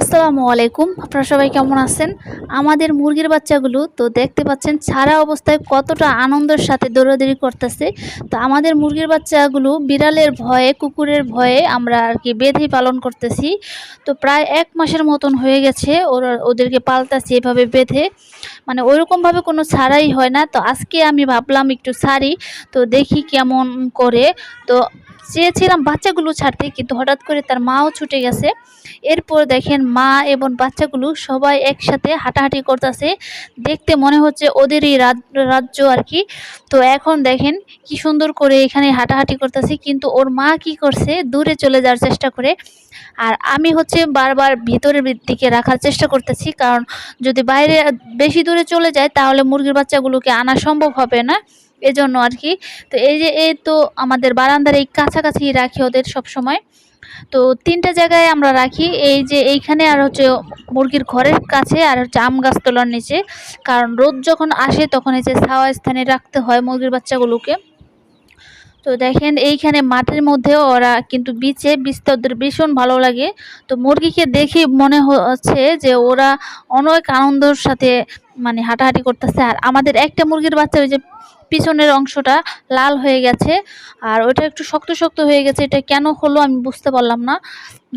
আসসালামু আলাইকুম। আপনারা সবাই কেমন আছেন? আমাদের মুরগির বাচ্চাগুলো তো দেখতে পাচ্ছেন ছাড়া অবস্থায় কতটা আনন্দের সাথে দৌড়াদৌড়ি করতেছে। তো আমাদের মুরগির বাচ্চাগুলো বিড়ালের ভয়ে, কুকুরের ভয়ে আমরা আর কি বেঁধে পালন করতেছি। তো প্রায় এক মাসের মতন হয়ে গেছে ওরা ওদেরকে পালতাছি এভাবে বেঁধে। মানে ওইরকমভাবে কোনো ছাড়াই হয় না। তো আজকে আমি ভাবলাম একটু ছাড়ি। তো দেখি কেমন করে। তো চেয়েছিলাম বাচ্চাগুলো ছাড়তে, কিন্তু হঠাৎ করে তার মাও ছুটে গেছে। এরপর দেখেন মা এবং বাচ্চাগুলো সবাই একসাথে হাঁটাহাঁটি করতেছে। দেখতে মনে হচ্ছে ওদেরই রাজ- রাজ্য আর কি। তো এখন দেখেন কি সুন্দর করে এখানে হাঁটাহাঁটি করতেছে, কিন্তু ওর মা কি করছে? দূরে চলে যাওয়ার চেষ্টা করে। আর আমি হচ্ছে বারবার ভিতরের দিকে রাখার চেষ্টা করতেছি, কারণ যদি বাইরে বেশি দূরে চলে যায়, তাহলে মুরগির বাচ্চাগুলোকে আনা সম্ভব হবে না। এজন্য আর কি তো এই যে, এই তো আমাদের বারান্দার এই কাছাকাছি রাখি ওদের সব সময় তো তিনটা জায়গায় আমরা রাখি। এই যে এইখানে আর হচ্ছে মুরগির ঘরের কাছে আর হচ্ছে আম গাছতলার নিচে। কারণ রোদ যখন আসে তখন এই যে ছাওয়া স্থানে রাখতে হয় মুরগির বাচ্চাগুলোকে। তো দেখেন, এইখানে মাঠের মধ্যেও ওরা কিন্তু বিচে বিচতে ওদের ভীষণ ভালো লাগে। তো মুরগিকে দেখে মনে হচ্ছে যে ওরা অনেক আনন্দের সাথে মানে হাঁটাহাঁটি করতেছে। আর আমাদের একটা মুরগির বাচ্চা ওই যে পিছনের অংশটা লাল হয়ে গেছে, আর ওটা একটু শক্ত শক্ত হয়ে গেছে। এটা কেন হলো আমি বুঝতে পারলাম না।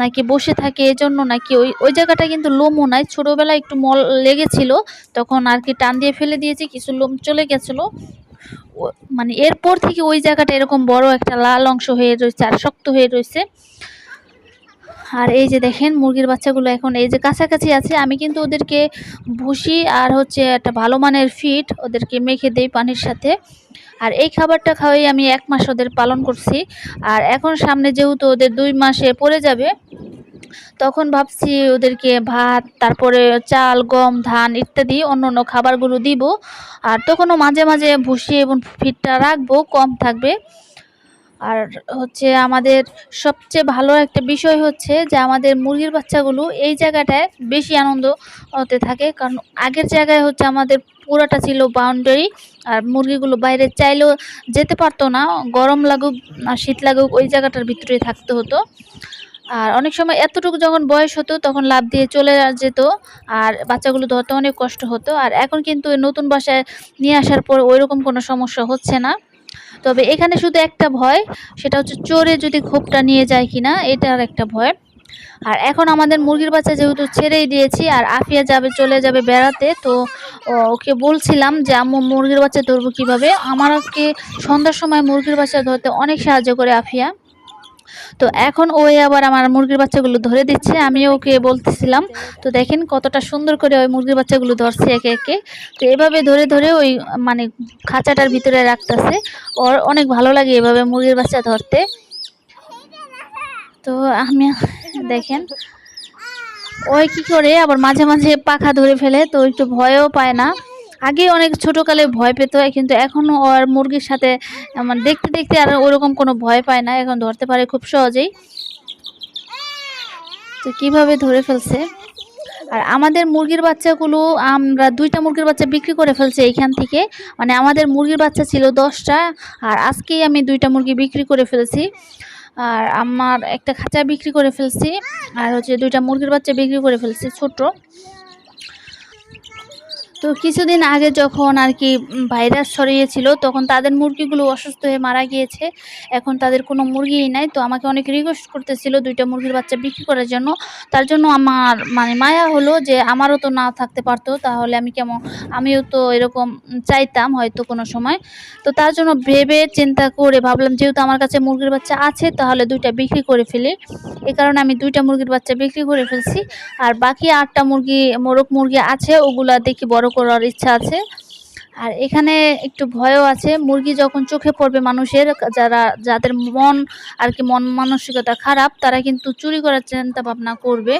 নাকি বসে থাকে এজন্য, নাকি ওই ওই জায়গাটা কিন্তু লোমও নাই। ছোটোবেলায় একটু মল লেগেছিল, তখন আর কি টান দিয়ে ফেলে দিয়েছি, কিছু লোম চলে গেছিল। মানে এরপর থেকে ওই জায়গাটা এরকম বড় একটা লাল অংশ হয়ে রয়েছে আর শক্ত হয়ে রয়েছে। আর এই যে দেখেন, মুরগির বাচ্চাগুলো এখন এই যে কাছাকাছি আছে, আমি কিন্তু ওদেরকে ভুসি আর হচ্ছে একটা ভালো মানের ফিট ওদেরকে মেখে দেই পানির সাথে। আর এই খাবারটা খাওয়াই আমি এক মাস ওদের পালন করছি। আর এখন সামনে যেহেতু ওদের দুই মাসে পড়ে যাবে তখন ভাবছি ওদেরকে ভাত, তারপরে চাল, গম, ধান ইত্যাদি অন্য অন্য খাবারগুলো দিব। আর তখনও মাঝে মাঝে ভুসি এবং ফিটটা রাখব, কম থাকবে। আর হচ্ছে আমাদের সবচেয়ে ভালো একটা বিষয় হচ্ছে যে আমাদের মুরগির বাচ্চাগুলো এই জায়গাটায় বেশি আনন্দ হতে থাকে। কারণ আগের জায়গায় হচ্ছে আমাদের পুরাটা ছিল বাউন্ডারি আর মুরগিগুলো বাইরে চাইলেও যেতে পারতো না। গরম লাগুক আর শীত লাগুক, ওই জায়গাটার ভিতরে থাকতে হতো। আর অনেক সময় এতটুকু যখন বয়স হতো, তখন লাভ দিয়ে চলে যেত আর বাচ্চাগুলো ধরতে অনেক কষ্ট হতো। আর এখন কিন্তু নতুন বাসায় নিয়ে আসার পর ওইরকম কোনো সমস্যা হচ্ছে না। তবে এখানে শুধু একটা ভয়, সেটা হচ্ছে চোরে যদি খোপটা নিয়ে যায় কি কিনা এটার একটা ভয়। আর এখন আমাদের মুরগির বাচ্চা যেহেতু ছেড়েই দিয়েছি আর আফিয়া যাবে, চলে যাবে বেড়াতে, তো ওকে বলছিলাম যে, আম্মু, মুরগির বাচ্চা ধরবো কীভাবে? আমাকে সন্ধ্যার সময় মুরগির বাচ্চা ধরতে অনেক সাহায্য করে আফিয়া। তো এখন ওই আবার আমার মুরগির বাচ্চাগুলো ধরে দিচ্ছে আমি ওকে বলতেছিলাম, তো দেখেন কতটা সুন্দর করে ওই মুরগির বাচ্চাগুলো ধরছে একে একে। তো এভাবে ধরে ধরে ওই মানে খাঁচাটার ভিতরে রাখতেছে। ওর অনেক ভালো লাগে এভাবে মুরগির বাচ্চা ধরতে। তো আমি দেখেন, ওই কি করে আবার মাঝে মাঝে পাখা ধরে ফেলে, তো একটু ভয়ও পায় না। আগে অনেক ছোটোকালে ভয় পেত কিন্তু এখনও ওর মুরগির সাথে মানে দেখতে দেখতে আর ওরকম কোনো ভয় পায় না, এখন ধরতে পারে খুব সহজেই। তো কীভাবে ধরে ফেলছে? আর আমাদের মুরগির বাচ্চাগুলো, আমরা দুইটা মুরগির বাচ্চা বিক্রি করে ফেলছি এইখান থেকে। মানে আমাদের মুরগির বাচ্চা ছিল দশটা, আর আজকেই আমি দুইটা মুরগি বিক্রি করে ফেলছি। আর আমার একটা খাঁচা বিক্রি করে ফেলছি, আর হচ্ছে দুইটা মুরগির বাচ্চা বিক্রি করে ফেলছি, ছোট। তো কিছুদিন আগে যখন আর কি ভাইরাস ছড়িয়েছিল, তখন তাদের মুরগিগুলো অসুস্থ হয়ে মারা গিয়েছে। এখন তাদের কোনো মুরগিই নাই। তো আমাকে অনেক রিকোয়েস্ট করতেছিল দুইটা মুরগির বাচ্চা বিক্রি করার জন্য। তার জন্য আমার মানে মায়া হলো যে আমারও তো না থাকতে পারতো, তাহলে আমি কেমন? আমিও তো এরকম চাইতাম হয়তো কোনো সময়। তো তার জন্য ভেবে চিন্তা করে ভাবলাম, যেহেতু আমার কাছে মুরগির বাচ্চা আছে, তাহলে দুইটা বিক্রি করে ফেলি। এ কারণে আমি দুইটা মুরগির বাচ্চা বিক্রি করে ফেলছি। আর বাকি আটটা মুরগি, মোরগ মুরগি আছে, ওগুলা দেখি বড় করার ইচ্ছা আছে। আর এখানে একটু ভয়ও আছে, মুরগি যখন চোখে পড়বে মানুষের, যারা, যাদের মন আর কি মন মানসিকতা খারাপ, তারা কিন্তু চুরি করার চিন্তা ভাবনা করবে।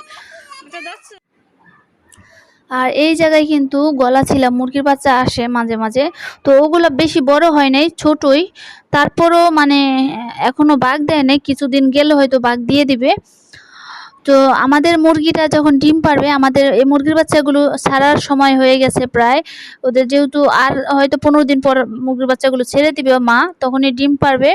আর এই জায়গায় কিন্তু গলা ছিলা, মুরগির বাচ্চা আসে মাঝে মাঝে। তো ওগুলো বেশি বড় হয় নাই, ছোটই। তারপরও মানে এখনও বাঘ দেয় নাই, কিছুদিন গেলে হয়তো বাঘ দিয়ে দিবে। তো আমাদের মুরগিটা যখন ডিম পারবে, আমাদের এই মুরগির বাচ্চাগুলো ছাড়ার সময় হয়ে গেছে প্রায়। ওদের যেহেতু আর হয়তো পনেরো দিন পর মুরগির বাচ্চাগুলো ছেড়ে দিবে মা, তখনই ডিম পারবে।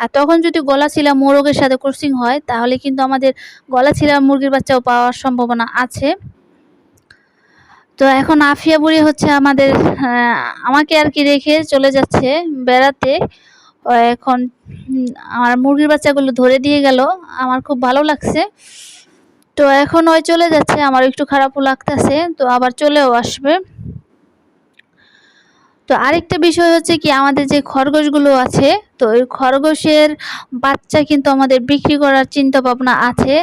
আর তখন যদি গলাচিলা মোরগের সাথে ক্রসিং হয়, তাহলে কিন্তু আমাদের গলাচিলা মুরগির বাচ্চাও পাওয়ার সম্ভাবনা আছে। তো এখন আফিয়া বুড়ি হচ্ছে আমাদের আমাকে আর কি রেখে চলে যাচ্ছে বেড়াতে। এখন আমার মুরগির বাচ্চাগুলো ধরে দিয়ে গেল। আমার খুব ভালো লাগছে। তো এখন ওই চলে যাচ্ছে আমার একটু খারাপও লাগতেছে তো আবার চলেও আসবে। তো আরেকটা বিষয় হচ্ছে কি আমাদের যে খরগোশগুলো আছে তো ওই খরগোশের বাচ্চা কিন্তু আমাদের বিক্রি করার চিন্তা ভাবনা আছে।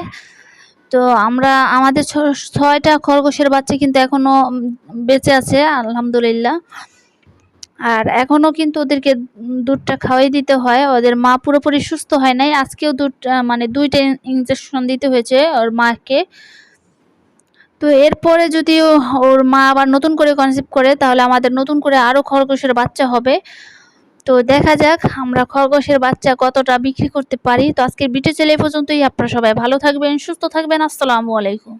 তো আমরা আমাদের ছয়টা খরগোশের বাচ্চা কিন্তু এখনও উম, বেঁচে আছে আলহামদুলিল্লাহ। আর এখনও কিন্তু ওদেরকে দুধটা খাওয়াই দিতে হয়। ওদের মা পুরোপুরি সুস্থ হয় নাই। আজকেও দুধ মানে দুইটা ইঞ্জেকশন দিতে হয়েছে ওর মাকে। তো এরপরে যদি ওর মা আবার নতুন করে কনসেপ্ট করে, তাহলে আমাদের নতুন করে আরও খরগোশের বাচ্চা হবে। তো দেখা যাক আমরা খরগোশের বাচ্চা কতটা বিক্রি করতে পারি। তো আজকের ভিডিও চলে পর্যন্তই। আপনারা সবাই ভালো থাকবেন, সুস্থ থাকবেন। আসসালামু আলাইকুম।